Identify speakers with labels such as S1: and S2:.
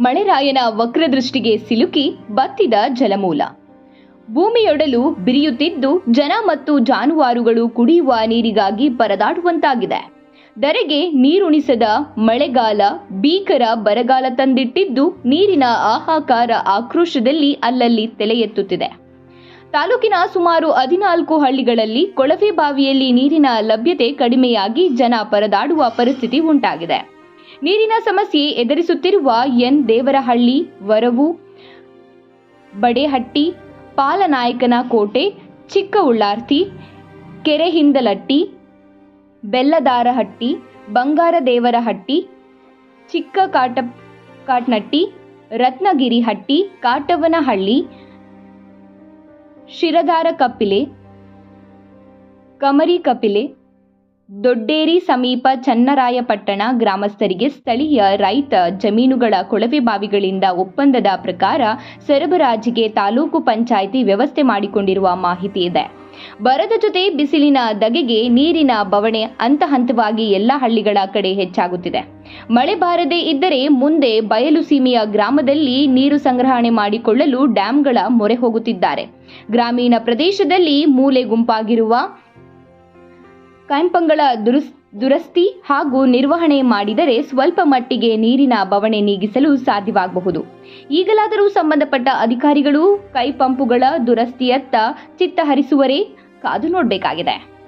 S1: ಮಳೆರಾಯನ ವಕ್ರದೃಷ್ಟಿಗೆ ಸಿಲುಕಿ ಬತ್ತಿದ ಜಲಮೂಲ. ಭೂಮಿಯೊಡಲು ಬಿರಿಯುತ್ತಿದ್ದು ಜನ ಮತ್ತು ಜಾನುವಾರುಗಳು ಕುಡಿಯುವ ನೀರಿಗಾಗಿ ಪರದಾಡುವಂತಾಗಿದೆ. ಧರೆಗೆ ನೀರುಣಿಸದ ಮಳೆಗಾಲ ಭೀಕರ ಬರಗಾಲ ತಂದಿಟ್ಟಿದ್ದು ನೀರಿನ ಆಹಾಕಾರ ಆಕ್ರೋಶದಲ್ಲಿ ಅಲ್ಲಲ್ಲಿ ತಲೆ ಎತ್ತುತ್ತಿದೆ ತಾಲೂಕಿನ ಸುಮಾರು ಹದಿನಾಲ್ಕು ಹಳ್ಳಿಗಳಲ್ಲಿ ಕೊಳವೆ ಬಾವಿಯಲ್ಲಿ ನೀರಿನ ಲಭ್ಯತೆ ಕಡಿಮೆಯಾಗಿ ಜನ ಪರದಾಡುವ ಪರಿಸ್ಥಿತಿ ಉಂಟಾಗಿದೆ. ನೀರಿನ ಸಮಸ್ಯೆ ಎದುರಿಸುತ್ತಿರುವ ಎನ್. ದೇವರಹಳ್ಳಿ, ವರವು, ಬಡೇಹಟ್ಟಿ, ಪಾಲನಾಯಕನ ಕೋಟೆ ಚಿಕ್ಕ ಉಳ್ಳಾರ್ತಿ ಕೆರೆಹಿಂದಲಟ್ಟಿ, ಬೆಲ್ಲದಾರಹಟ್ಟಿ, ಬಂಗಾರದೇವರಹಟ್ಟಿ ಚಿಕ್ಕ ಕಾಟ ಕಾಟ್ನಟ್ಟಿ ರತ್ನಗಿರಿಹಟ್ಟಿ, ಕಾಟವನಹಳ್ಳಿ ಶಿರದಾರ ಕಪಿಲೆ ಕಮರಿ ಕಪಿಲೆ ದೊಡ್ಡೇರಿ ಸಮೀಪ ಚನ್ನರಾಯಪಟ್ಟಣ ಗ್ರಾಮಸ್ಥರಿಗೆ ಸ್ಥಳೀಯ ರೈತ ಜಮೀನುಗಳ ಕೊಳವೆ ಬಾವಿಗಳಿಂದ ಒಪ್ಪಂದದ ಪ್ರಕಾರ ಸರಬರಾಜಿಗೆ ತಾಲೂಕು ಪಂಚಾಯಿತಿ ವ್ಯವಸ್ಥೆ ಮಾಡಿಕೊಂಡಿರುವ ಮಾಹಿತಿ ಇದೆ. ಬರದ ಜೊತೆ ಬಿಸಿಲಿನ ದಗೆಗೆ ನೀರಿನ ಬವಣೆ ಹಂತ ಹಂತವಾಗಿ ಎಲ್ಲ ಹಳ್ಳಿಗಳ ಕಡೆ ಹೆಚ್ಚಾಗುತ್ತಿದೆ. ಮಳೆ ಬಾರದೇ ಇದ್ದರೆ ಮುಂದೆ ಬಯಲು ಸೀಮೆಯ ಗ್ರಾಮದಲ್ಲಿ ನೀರು ಸಂಗ್ರಹಣೆ ಮಾಡಿಕೊಳ್ಳಲು ಡ್ಯಾಂಗಳ ಮೊರೆ ಹೋಗುತ್ತಿದ್ದಾರೆ. ಗ್ರಾಮೀಣ ಪ್ರದೇಶದಲ್ಲಿ ಮೂಲೆ ಗುಂಪಾಗಿರುವ ಕ್ಯಾಂಪಂಗಳ ದುರುಸ್, ದುರಸ್ತಿ ಹಾಗೂ ನಿರ್ವಹಣೆ ಮಾಡಿದರೆ ಸ್ವಲ್ಪ ಮಟ್ಟಿಗೆ ನೀರಿನ ಬವಣೆ ನೀಗಿಸಲು ಸಾಧ್ಯವಾಗಬಹುದು. ಈಗಲಾದರೂ ಸಂಬಂಧಪಟ್ಟ ಅಧಿಕಾರಿಗಳು ಕೈ ಪಂಪುಗಳ ದುರಸ್ತಿಯತ್ತ ಚಿತ್ತ ಹರಿಸುವರೇ ಕಾದು ನೋಡಬೇಕಾಗಿದೆ.